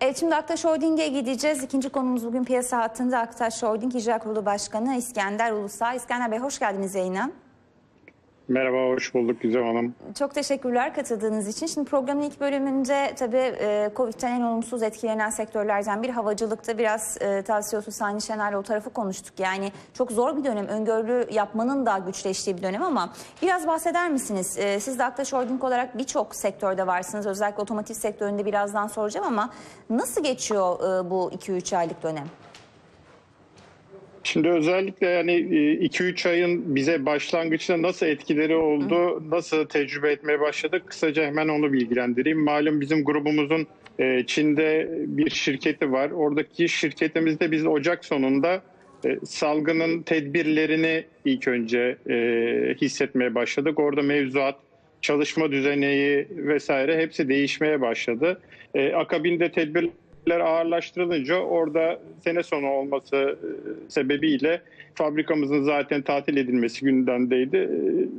Evet şimdi Aktaş Holding'e gideceğiz. İkinci konumuz bugün piyasa hattında Aktaş Holding İcra Kurulu Başkanı İskender Ulusay. İskender Bey hoş geldiniz yayına. Merhaba, hoş bulduk Güzel Hanım. Çok teşekkürler katıldığınız için. Şimdi programın ilk bölümünde tabii e, Covid'den en olumsuz etkilenen sektörlerden bir havacılıkta biraz e, tavsiye olsun Sani Şener'le o tarafı konuştuk. Yani çok zor bir dönem, öngörülü yapmanın da güçleştiği bir dönem ama biraz bahseder misiniz? E, siz de Aktaş Holding olarak birçok sektörde varsınız. Özellikle otomotiv sektöründe birazdan soracağım ama nasıl geçiyor bu 2-3 aylık dönem? Şimdi özellikle yani 2-3 ayın bize başlangıçta nasıl etkileri oldu, nasıl tecrübe etmeye başladık kısaca hemen onu bilgilendireyim. Malum bizim grubumuzun e, Çin'de bir şirketi var. Oradaki şirketimizde biz Ocak sonunda e, salgının tedbirlerini ilk önce e, hissetmeye başladık. Orada mevzuat, çalışma düzeneği vesaire hepsi değişmeye başladı. Akabinde tedbir ağırlaştırılınca orada sene sonu olması e, sebebiyle fabrikamızın zaten tatil edilmesi gündemdeydi. E,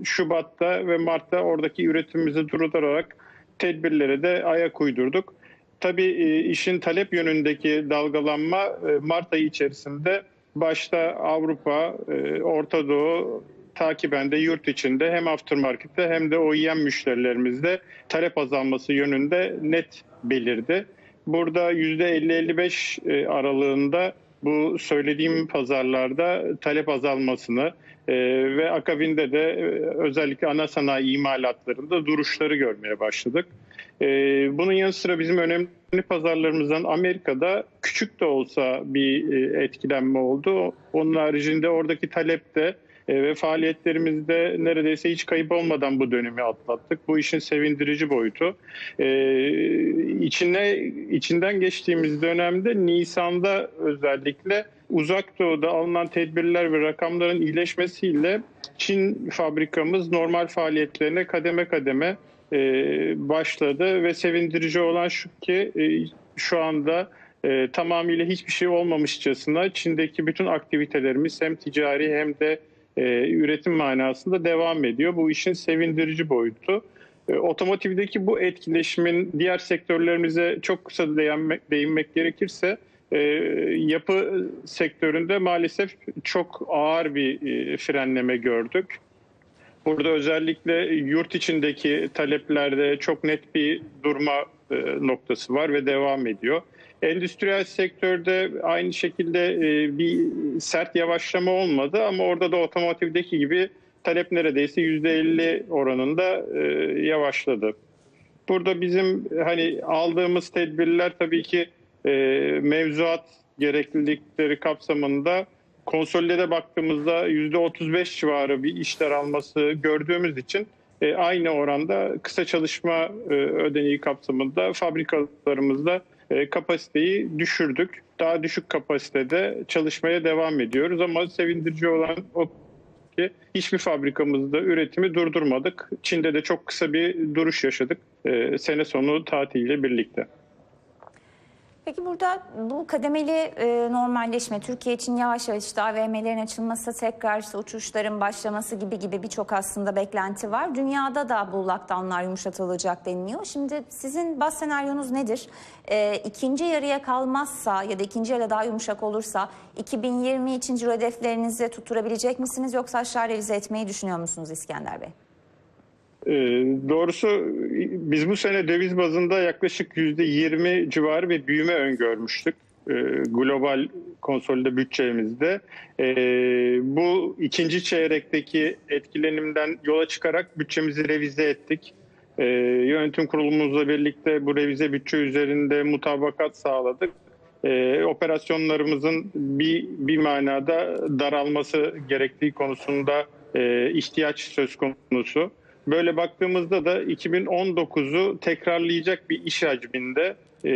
Şubat'ta ve Mart'ta oradaki üretimimizi durdurarak tedbirlere de ayak uydurduk. Tabii e, işin talep yönündeki dalgalanma Mart ayı içerisinde başta Avrupa, Orta Doğu, takiben de yurt içinde hem aftermarket'te hem de OEM müşterilerimizde talep azalması yönünde net belirdi. Burada %50-55 e, aralığında bu söylediğim pazarlarda talep azalmasını e, ve akabinde de e, özellikle ana sanayi imalatlarında duruşları görmeye başladık. Bunun yanı sıra bizim önemli pazarlarımızdan Amerika'da küçük de olsa bir etkilenme oldu. Onun haricinde oradaki talep de e, ve faaliyetlerimizde neredeyse hiç kayıp olmadan bu dönemi atlattık. Bu işin sevindirici boyutu. Ee, içine, içinden geçtiğimiz dönemde Nisan'da özellikle uzak doğuda alınan tedbirler ve rakamların iyileşmesiyle Çin fabrikamız normal faaliyetlerine kademe kademe e, başladı ve sevindirici olan şu ki e, şu anda e, tamamıyla hiçbir şey olmamışçasına Çin'deki bütün aktivitelerimiz hem ticari hem de e, üretim manasında devam ediyor. Bu işin sevindirici boyutu. E, otomotivdeki bu etkileşimin diğer sektörlerimize çok kısa değinmek, değinmek gerekirse e, yapı sektöründe maalesef çok ağır bir frenleme gördük. Burada özellikle yurt içindeki taleplerde çok net bir durma e, noktası var ve devam ediyor. Endüstriyel sektörde aynı şekilde e, bir sert yavaşlama olmadı ama orada da otomotivdeki gibi talep neredeyse %50 oranında e, yavaşladı. Burada bizim hani aldığımız tedbirler tabii ki mevzuat gereklilikleri kapsamında konsolide baktığımızda %35 civarı bir işler alması gördüğümüz için aynı oranda kısa çalışma ödeneği kapsamında fabrikalarımızda e, kapasiteyi düşürdük. Daha düşük kapasitede çalışmaya devam ediyoruz ama sevindirici olan o ki hiçbir fabrikamızda üretimi durdurmadık. Çin'de de çok kısa bir duruş yaşadık e, sene sonu tatiliyle birlikte. Peki burada bu kademeli e, normalleşme Türkiye için yavaş yavaş işte AVM'lerin açılması, tekrar işte uçuşların başlaması gibi gibi birçok aslında beklenti var. Dünyada da bu lockdownlar yumuşatılacak deniliyor. Şimdi sizin bas senaryonuz nedir? E, ikinci yarıya kalmazsa ya da ikinci yarıda daha yumuşak olursa 2020 için ciro hedeflerinizi tutturabilecek misiniz yoksa aşağı revize etmeyi düşünüyor musunuz İskender Bey? Ee, doğrusu biz bu sene döviz bazında yaklaşık yüzde 20 civarı bir büyüme öngörmüştük e, global konsolide bütçemizde. E, bu ikinci çeyrekteki etkilenimden yola çıkarak bütçemizi revize ettik. Yönetim kurulumuzla birlikte bu revize bütçe üzerinde mutabakat sağladık. Operasyonlarımızın bir, bir manada daralması gerektiği konusunda e, ihtiyaç söz konusu. Böyle baktığımızda da 2019'u tekrarlayacak bir iş hacminde e,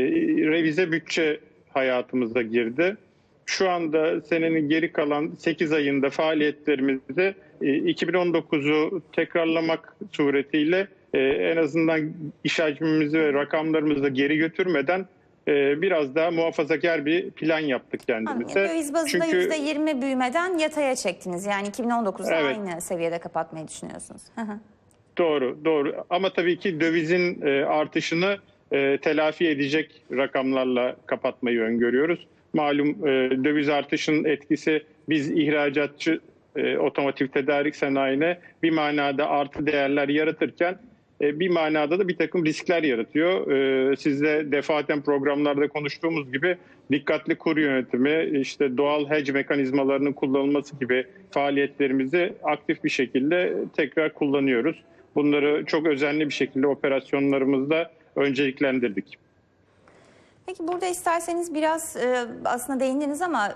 revize bütçe hayatımıza girdi. Şu anda senenin geri kalan 8 ayında faaliyetlerimizde e, 2019'u tekrarlamak suretiyle e, en azından iş hacmimizi ve rakamlarımızı geri götürmeden e, biraz daha muhafazakar bir plan yaptık kendimize. Anladım. Döviz bazında Çünkü, %20 büyümeden yataya çektiniz. Yani 2019'da evet. aynı seviyede kapatmayı düşünüyorsunuz. Doğru, doğru. Ama tabii ki dövizin e, artışını e, telafi edecek rakamlarla kapatmayı öngörüyoruz. Malum e, döviz artışının etkisi biz ihracatçı otomotiv tedarik sanayine bir manada artı değerler yaratırken bir manada da bir takım riskler yaratıyor. Sizle defaten programlarda konuştuğumuz gibi dikkatli kur yönetimi, işte doğal hedge mekanizmalarının kullanılması gibi faaliyetlerimizi aktif bir şekilde tekrar kullanıyoruz. Bunları çok özenli bir şekilde operasyonlarımızda önceliklendirdik. Peki burada isterseniz biraz e, aslında değindiniz ama e,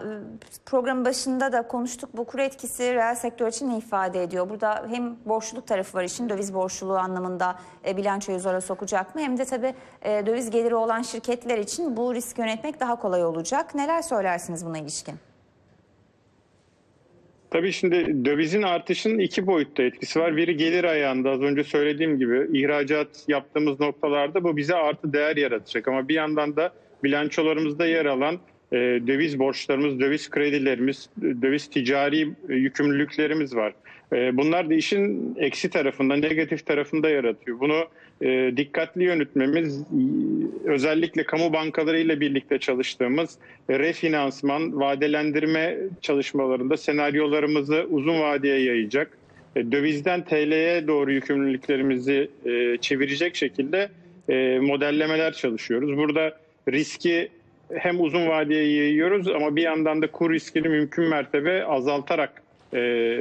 programın başında da konuştuk. Bu kur etkisi reel sektör için ne ifade ediyor? Burada hem borçluluk tarafı var işin döviz borçluluğu anlamında e, bilançoyu zora sokacak mı? Hem de tabii e, döviz geliri olan şirketler için bu risk yönetmek daha kolay olacak. Neler söylersiniz buna ilişkin? Tabii şimdi dövizin artışının iki boyutta etkisi var. Biri gelir ayağında az önce söylediğim gibi ihracat yaptığımız noktalarda bu bize artı değer yaratacak. Ama bir yandan da bilançolarımızda yer alan e, döviz borçlarımız, döviz kredilerimiz, döviz ticari yükümlülüklerimiz var. E, bunlar da işin eksi tarafında, negatif tarafında yaratıyor. Bunu e, dikkatli yönetmemiz, özellikle kamu bankalarıyla birlikte çalıştığımız refinansman, vadelendirme çalışmalarında senaryolarımızı uzun vadeye yayacak, e, dövizden TL'ye doğru yükümlülüklerimizi e, çevirecek şekilde e, modellemeler çalışıyoruz. Burada riski hem uzun vadeye yayıyoruz ama bir yandan da kur riskini mümkün mertebe azaltarak e,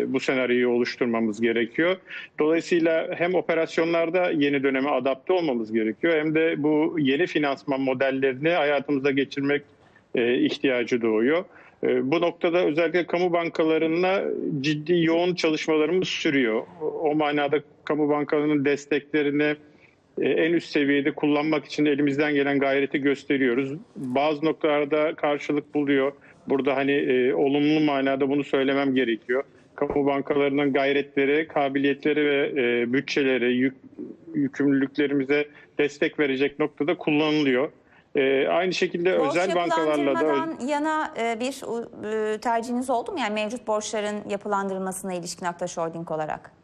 bu senaryoyu oluşturmamız gerekiyor. Dolayısıyla hem operasyonlarda yeni döneme adapte olmamız gerekiyor hem de bu yeni finansman modellerini hayatımıza geçirmek e, ihtiyacı doğuyor. E, bu noktada özellikle kamu bankalarına ciddi yoğun çalışmalarımız sürüyor. O manada kamu bankalarının desteklerini en üst seviyede kullanmak için elimizden gelen gayreti gösteriyoruz. Bazı noktalarda karşılık buluyor. Burada hani e, olumlu manada bunu söylemem gerekiyor. Kamu bankalarının gayretleri, kabiliyetleri ve e, bütçeleri, yük, yükümlülüklerimize destek verecek noktada kullanılıyor. E, aynı şekilde Borç özel bankalarla da yana e, bir e, tercihiniz oldu mu? Yani mevcut borçların yapılandırılmasına ilişkin Aktaş Holding olarak.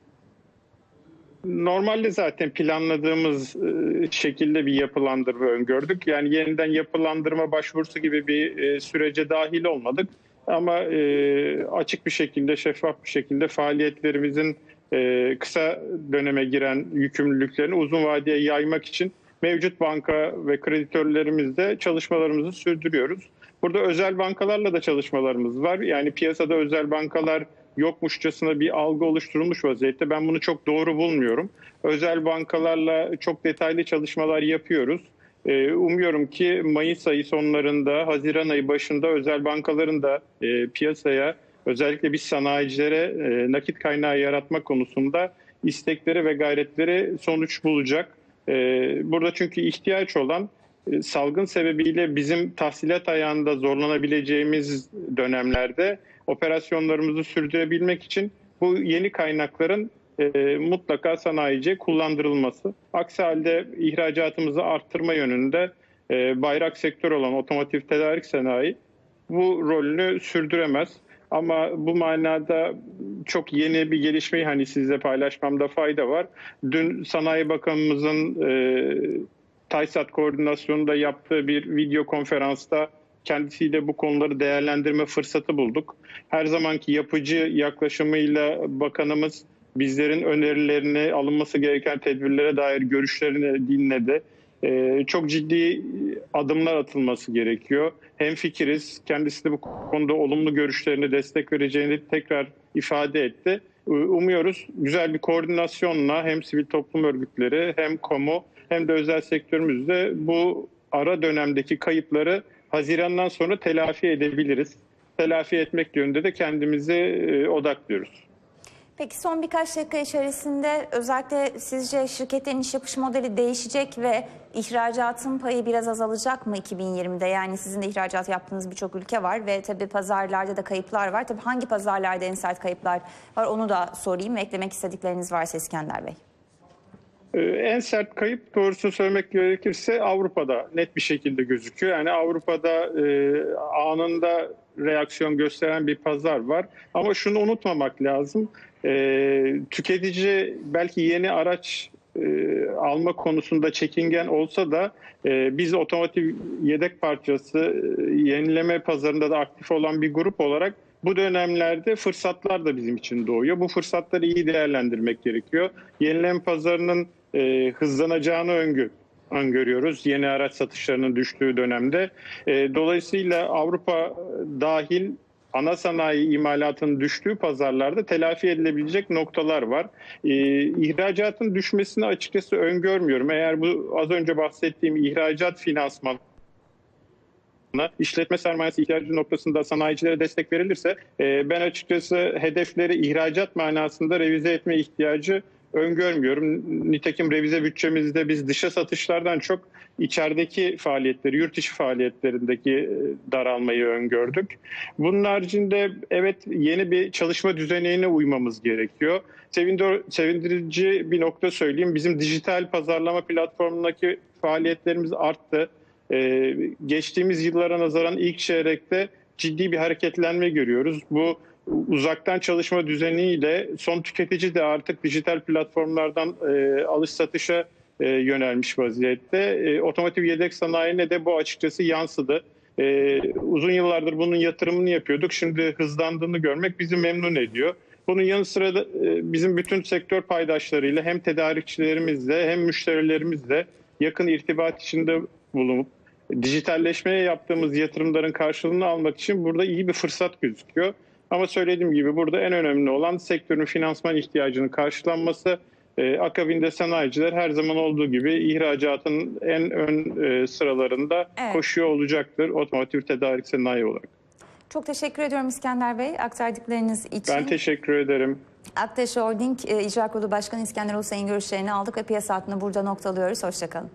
Normalde zaten planladığımız e, şekilde bir yapılandırma öngördük. Yani yeniden yapılandırma başvurusu gibi bir e, sürece dahil olmadık. Ama e, açık bir şekilde, şeffaf bir şekilde faaliyetlerimizin kısa döneme giren yükümlülüklerini uzun vadeye yaymak için mevcut banka ve kreditörlerimizle çalışmalarımızı sürdürüyoruz. Burada özel bankalarla da çalışmalarımız var. Yani piyasada özel bankalar yokmuşçasına bir algı oluşturulmuş vaziyette. Ben bunu çok doğru bulmuyorum. Özel bankalarla çok detaylı çalışmalar yapıyoruz. Ee, umuyorum ki Mayıs ayı sonlarında, Haziran ayı başında özel bankaların da e, piyasaya özellikle biz sanayicilere e, nakit kaynağı yaratma konusunda istekleri ve gayretleri sonuç bulacak. E, burada çünkü ihtiyaç olan salgın sebebiyle bizim tahsilat ayağında zorlanabileceğimiz dönemlerde operasyonlarımızı sürdürebilmek için bu yeni kaynakların e, mutlaka sanayice kullandırılması. Aksi halde ihracatımızı arttırma yönünde e, bayrak sektör olan otomotiv tedarik sanayi bu rolünü sürdüremez. Ama bu manada çok yeni bir gelişmeyi hani sizle paylaşmamda fayda var. Dün Sanayi Bakanımızın e, TAYSAT koordinasyonunda yaptığı bir video konferansta kendisiyle bu konuları değerlendirme fırsatı bulduk. Her zamanki yapıcı yaklaşımıyla bakanımız bizlerin önerilerini, alınması gereken tedbirlere dair görüşlerini dinledi. Ee, çok ciddi adımlar atılması gerekiyor. Hem fikiriz, kendisi de bu konuda olumlu görüşlerini destek vereceğini tekrar ifade etti. Umuyoruz güzel bir koordinasyonla hem sivil toplum örgütleri hem kamu hem de özel sektörümüzde bu ara dönemdeki kayıpları Haziran'dan sonra telafi edebiliriz. Telafi etmek yönünde de kendimizi e, odaklıyoruz. Peki son birkaç dakika içerisinde özellikle sizce şirketlerin iş yapış modeli değişecek ve ihracatın payı biraz azalacak mı 2020'de? Yani sizin de ihracat yaptığınız birçok ülke var ve tabii pazarlarda da kayıplar var. Tabii hangi pazarlarda en sert kayıplar var onu da sorayım. Eklemek istedikleriniz varsa İskender Bey. Ee, en sert kayıp doğrusu söylemek gerekirse Avrupa'da net bir şekilde gözüküyor. Yani Avrupa'da e, anında reaksiyon gösteren bir pazar var. Ama şunu unutmamak lazım. E, tüketici belki yeni araç e, alma konusunda çekingen olsa da biz otomotiv yedek parçası yenileme pazarında da aktif olan bir grup olarak bu dönemlerde fırsatlar da bizim için doğuyor. Bu fırsatları iyi değerlendirmek gerekiyor. Yenileme pazarının e, hızlanacağını öngör öngörüyoruz yeni araç satışlarının düştüğü dönemde. E, dolayısıyla Avrupa dahil ana sanayi imalatının düştüğü pazarlarda telafi edilebilecek noktalar var. E, ihracatın düşmesini açıkçası öngörmüyorum. Eğer bu az önce bahsettiğim ihracat finansman işletme sermayesi ihtiyacı noktasında sanayicilere destek verilirse e, ben açıkçası hedefleri ihracat manasında revize etme ihtiyacı öngörmüyorum. Nitekim revize bütçemizde biz dışa satışlardan çok içerideki faaliyetleri, yurt içi faaliyetlerindeki e, daralmayı öngördük. Bunun haricinde evet yeni bir çalışma düzenine uymamız gerekiyor. Sevindir, sevindirici bir nokta söyleyeyim. Bizim dijital pazarlama platformundaki faaliyetlerimiz arttı. Ee, geçtiğimiz yıllara nazaran ilk çeyrekte ciddi bir hareketlenme görüyoruz. Bu uzaktan çalışma düzeniyle son tüketici de artık dijital platformlardan e, alış satışa e, yönelmiş vaziyette. E, otomotiv yedek sanayine de bu açıkçası yansıdı. E, uzun yıllardır bunun yatırımını yapıyorduk. Şimdi hızlandığını görmek bizi memnun ediyor. Bunun yanı sıra da e, bizim bütün sektör paydaşlarıyla hem tedarikçilerimizle hem müşterilerimizle yakın irtibat içinde bulunup dijitalleşmeye yaptığımız yatırımların karşılığını almak için burada iyi bir fırsat gözüküyor. Ama söylediğim gibi burada en önemli olan sektörün finansman ihtiyacının karşılanması. Ee, akabinde sanayiciler her zaman olduğu gibi ihracatın en ön e, sıralarında Evet. koşuyor olacaktır otomotiv tedarik sanayi olarak. Çok teşekkür ediyorum İskender Bey aktardıklarınız için. Ben teşekkür ederim. Aktaş Holding e, İcra Kurulu Başkanı İskender Hüseyin görüşlerini aldık ve piyasa hattını burada noktalıyoruz. Hoşçakalın.